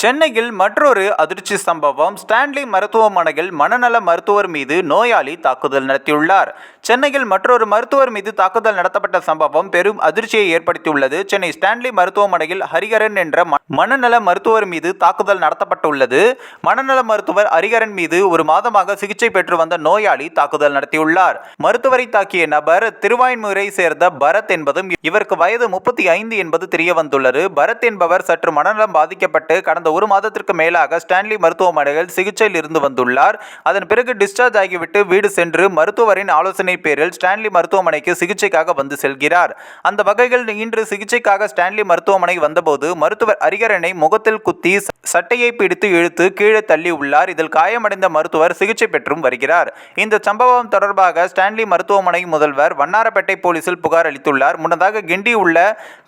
சென்னையில் மற்றொரு அதிர்ச்சி சம்பவம். ஸ்டான்லி மருத்துவமனையில் மனநல மருத்துவர் மீது நோயாளி தாக்குதல் நடத்தியுள்ளார். சென்னையில் மற்றொரு மருத்துவர் மீது தாக்குதல் நடத்தப்பட்ட சம்பவம் பெரும் அதிர்ச்சியை ஏற்படுத்தியுள்ளது. சென்னை ஸ்டான்லி மருத்துவமனையில் ஹரிகரன் என்ற மனநல மருத்துவர் மீது தாக்குதல் நடத்தப்பட்டுள்ளது. மனநல மருத்துவர் ஹரிகரன் மீது ஒரு மாதமாக சிகிச்சை பெற்று வந்த நோயாளி தாக்குதல் நடத்தியுள்ளார். மருத்துவரை தாக்கிய நபர் திருவாய்மூரை சேர்ந்த பரத் என்பதும் இவருக்கு வயது முப்பத்தி ஐந்து என்பது தெரிய வந்துள்ளது பரத் என்பவர் சற்று மனநலம் பாதிக்கப்பட்டு கடந்த ஒரு மாதத்திற்கு மேலாக ஸ்டான்லி மருத்துவமனையில் சிகிச்சையில் இருந்து வந்துள்ளார். அதன் பிறகு டிஸ்சார்ஜ் ஆகிவிட்டு வீடு சென்று மருத்துவரின் ஆலோசனை பேரில் ஸ்டான்லி மருத்துவமனைக்கு சிகிச்சைக்காக வந்து செல்கிறார். அந்த வகையில் இன்று சிகிச்சைக்காக ஸ்டான்லி மருத்துவமனை வந்தபோது மருத்துவர் அரிகரனை முகத்தில் குத்தி சட்டையை பிடித்து இழுத்து கீழே தள்ளி உள்ளார். இதில் காயமடைந்த மருத்துவர் சிகிச்சை பெற்றும் வருகிறார். இந்த சம்பவம் தொடர்பாக ஸ்டான்லி மருத்துவமனை முதல்வர் வண்ணாரப்பேட்டை போலீசில் புகார் அளித்துள்ளார். முன்னதாக கிண்டி உள்ள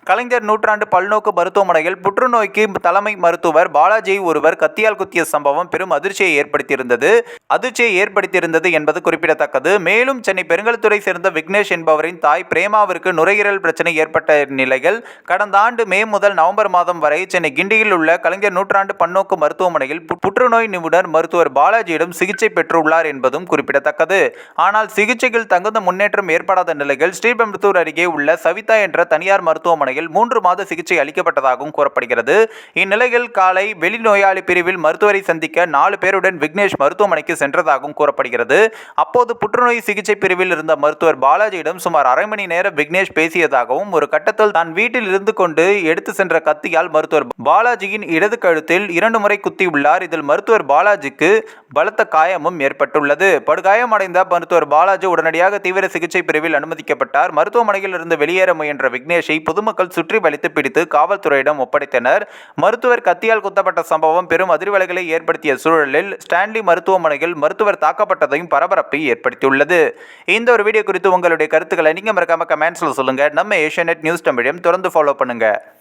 கலைஞர் நூற்றாண்டு பல்நோக்கு மருத்துவமனையில் புற்றுநோய்க்கு தலைமை மருத்துவர் பாலாஜி ஒருவர் கத்தியால் குத்திய சம்பவம் பெரும் அதிர்ச்சியை ஏற்படுத்தியிருந்தது. அதிர்ச்சியை ஏற்படுத்தியிருந்தது என்பது குறிப்பிடத்தக்கது. மேலும் சென்னை பெருங்கல்துறை சேர்ந்த விக்னேஷ் என்பவரின் தாய் பிரேமாவிற்கு நுரையீரல் பிரச்சனை ஏற்பட்ட நிலையில் கடந்த ஆண்டு மே முதல் நவம்பர் மாதம் வரை சென்னை கிண்டியில் உள்ள கலைஞர் நூற்றாண்டு பன்னோக்கு மருத்துவமனையில் பு- புற்றுநோய் நிபுணர் மருத்துவர் பாலாஜியிடம் சிகிச்சை பெற்றுள்ளார் என்பதும் குறிப்பிடத்தக்கது. ஆனால் சிகிச்சையில் தகுந்த முன்னேற்றம் ஏற்படாத நிலையில் ஸ்ரீபெம்புத்தூர் அருகே உள்ள சவிதா என்ற தனியார் மருத்துவமனை மருத்துவமனையில் மூன்று மாத சிகிச்சை அளிக்கப்பட்டதாகவும் கூறப்படுகிறது. இந்நிலையில் காலை வெளிநோயாளி பிரிவில் மருத்துவரை சந்திக்க நாலு பேருடன் விக்னேஷ் மருத்துவமனைக்கு சென்றதாகவும் கூறப்படுகிறது. அப்போது புற்றுநோய் சிகிச்சை பிரிவில் இருந்த மருத்துவர் பாலாஜியிடம் சுமார் அரை மணி நேரம் விக்னேஷ் பேசியதாகவும் ஒரு கட்டத்தில் தான் வீட்டில் இருந்து கொண்டு எடுத்து சென்ற கத்தியால் மருத்துவர் பாலாஜியின் இடது கழுத்தில் இரண்டு முறை குத்தியுள்ளார். இதில் மருத்துவர் பாலாஜிக்கு பலத்த காயமும் ஏற்பட்டுள்ளது. படுகாயமடைந்த மருத்துவர் பாலாஜி உடனடியாக தீவிர சிகிச்சை பிரிவில் அனுமதிக்கப்பட்டார். மருத்துவமனையில் இருந்து வெளியேற முயன்ற விக்னேஷை பொதுமக்கள் சுற்றி வலித்து பிடித்து காவல்துறையிடம் ஒப்படைத்தனர். மருத்துவர் கத்தியால் குத்தப்பட்ட சம்பவம் பெரும் அதிர்வலைகளை ஏற்படுத்திய சூழலில் ஸ்டான்லி மருத்துவமனையில் மருத்துவர் தாக்கப்பட்டதையும் பரபரப்பை ஏற்படுத்தியுள்ளது. இந்த ஒரு வீடியோ குறித்து உங்களுடைய கருத்துக்களை நீங்க மறக்காம கமெண்ட்ஸில் சொல்லுங்க. நம்ம ஏஷியநெட் நியூஸ் தமிழையும் தொடர்ந்து ஃபாலோ பண்ணுங்க.